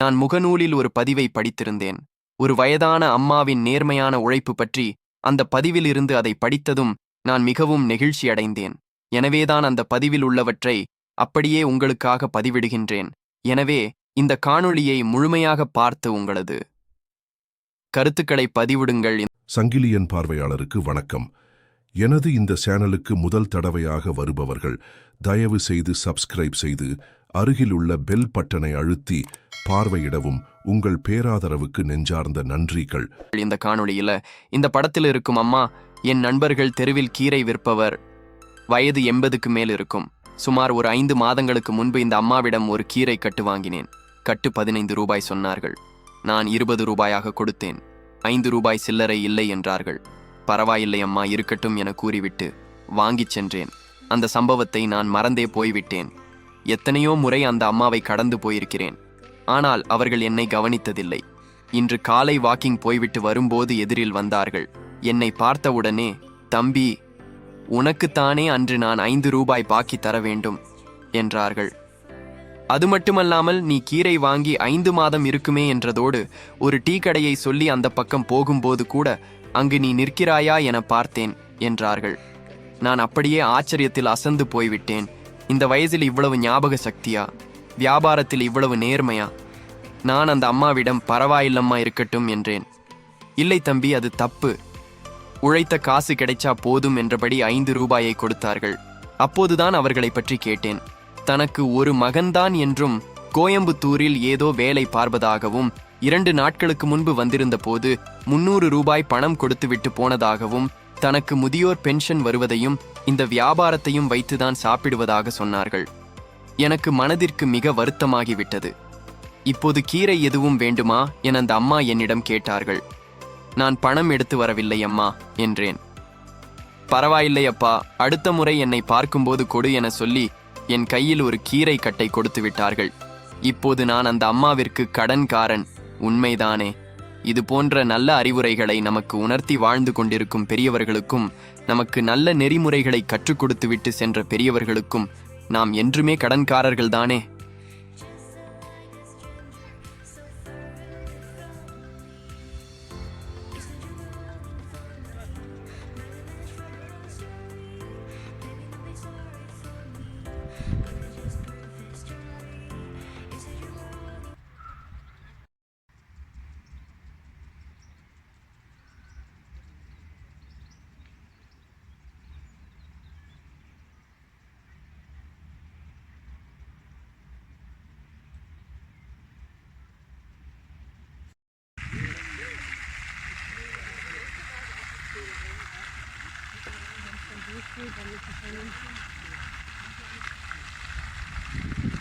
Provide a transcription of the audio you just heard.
நான் முகநூலில் ஒரு பதிவை படித்திருந்தேன். ஒரு வயதான அம்மாவின் நேர்மையான உழைப்பு பற்றி அந்த பதிவிலிருந்து அதை படித்ததும் நான் மிகவும் நெகிழ்ச்சி அடைந்தேன் எனவேதான் அந்த பதிவில் உள்ளவற்றை அப்படியே உங்களுக்காக பதிவிடுகின்றேன். எனவே இந்த காணொளியை முழுமையாக பார்த்து உங்களது கருத்துக்களை பதிவிடுங்கள். சங்கிலியன் பார்வையாளருக்கு வணக்கம். எனது இந்த சேனலுக்கு முதல் தடவையாக வருபவர்கள் தயவு செய்து சப்ஸ்கிரைப் செய்து அருகிலுள்ள பெல் பட்டனை அழுத்தி பார்வையிடவும் உங்கள் பேராதரவுக்கு நெஞ்சார்ந்த நன்றிகள். இந்த காணொளியில இந்த படத்தில் இருக்கும் அம்மா என் நண்பர்கள் தெருவில் கீரை விற்பவர் வயது எண்பதுக்கு மேல் இருக்கும். சுமார் ஒரு ஐந்து மாதங்களுக்கு முன்பு இந்த அம்மாவிடம் ஒரு கீரை கட்டு வாங்கினேன். கட்டு பதினைந்து ரூபாய் சொன்னார்கள். நான் இருபது ரூபாயாக கொடுத்தேன். ஐந்து ரூபாய் சில்லறை இல்லை என்றார்கள். பரவாயில்லை அம்மா இருக்கட்டும் என கூறிவிட்டு வாங்கிச் சென்றேன். அந்த சம்பவத்தை நான் மறந்தே போய்விட்டேன். எத்தனையோ முறை அந்த அம்மாவை கடந்து போயிருக்கிறேன். ஆனால் அவர்கள் என்னை கவனித்ததில்லை. இன்று காலை வாக்கிங் போய்விட்டு வரும்போது எதிரில் வந்தார்கள். என்னை பார்த்தவுடனே தம்பி உனக்குத்தானே அன்று நான் ஐந்து ரூபாய் பாக்கி தர வேண்டும் என்றார்கள். அது மட்டுமல்லாமல் நீ கீரை வாங்கி ஐந்து மாதம் இருக்குமே என்றதோடு ஒரு டீ கடையை சொல்லி அந்த பக்கம் போகும்போது கூட அங்கு நீ நிற்கிறாயா என பார்த்தேன் என்றார்கள். நான் அப்படியே ஆச்சரியத்தில் அசந்து போய்விட்டேன். இந்த வயசில் இவ்வளவு ஞாபக சக்தியா? வியாபாரத்தில் இவ்வளவு நேர்மையா? நான் அந்த அம்மாவிடம் பரவாயில்லம்மா இருக்கட்டும் என்றேன். இல்லை தம்பி அது தப்பு. உழைத்த காசு கிடைச்சா போதும் என்றபடி ஐந்து ரூபாயை கொடுத்தார்கள். அப்போதுதான் அவர்களை பற்றி கேட்டேன். தனக்கு ஒரு மகன்தான் என்றும் கோயம்புத்தூரில் ஏதோ வேலை பார்ப்பதாகவும் இரண்டு நாட்களுக்கு முன்பு வந்திருந்த போது முன்னூறு ரூபாய் பணம் கொடுத்துவிட்டு போனதாகவும் தனக்கு முதியோர் பென்ஷன் வருவதையும் இந்த வியாபாரத்தையும் வைத்துதான் சாப்பிடுவதாக சொன்னார்கள். எனக்கு மனதிற்கு மிக வருத்தமாகிவிட்டது. இப்போது கீரை எதுவும் வேண்டுமா? என அந்த அம்மா என்னிடம் கேட்டார்கள். நான் பணம் எடுத்து வரவில்லை அம்மா என்றேன். பரவாயில்லை அப்பா அடுத்த முறை என்னை பார்க்கும்போது கொடு என சொல்லி என் கையில் ஒரு கீரை கட்டை கொடுத்து விட்டார்கள். இப்போது நான் அந்த அம்மாவிற்கு கடன்காரன். உண்மைதானே. இது போன்ற நல்ல அறிவுரைகளை நமக்கு உணர்த்தி வாழ்ந்து கொண்டிருக்கும் பெரியவர்களுக்கும் நமக்கு நல்ல நெறிமுறைகளை கற்றுக் கொடுத்துவிட்டு சென்ற பெரியவர்களுக்கும் நாம் என்றுமே கடன்காரர்கள்தானே? Thank you.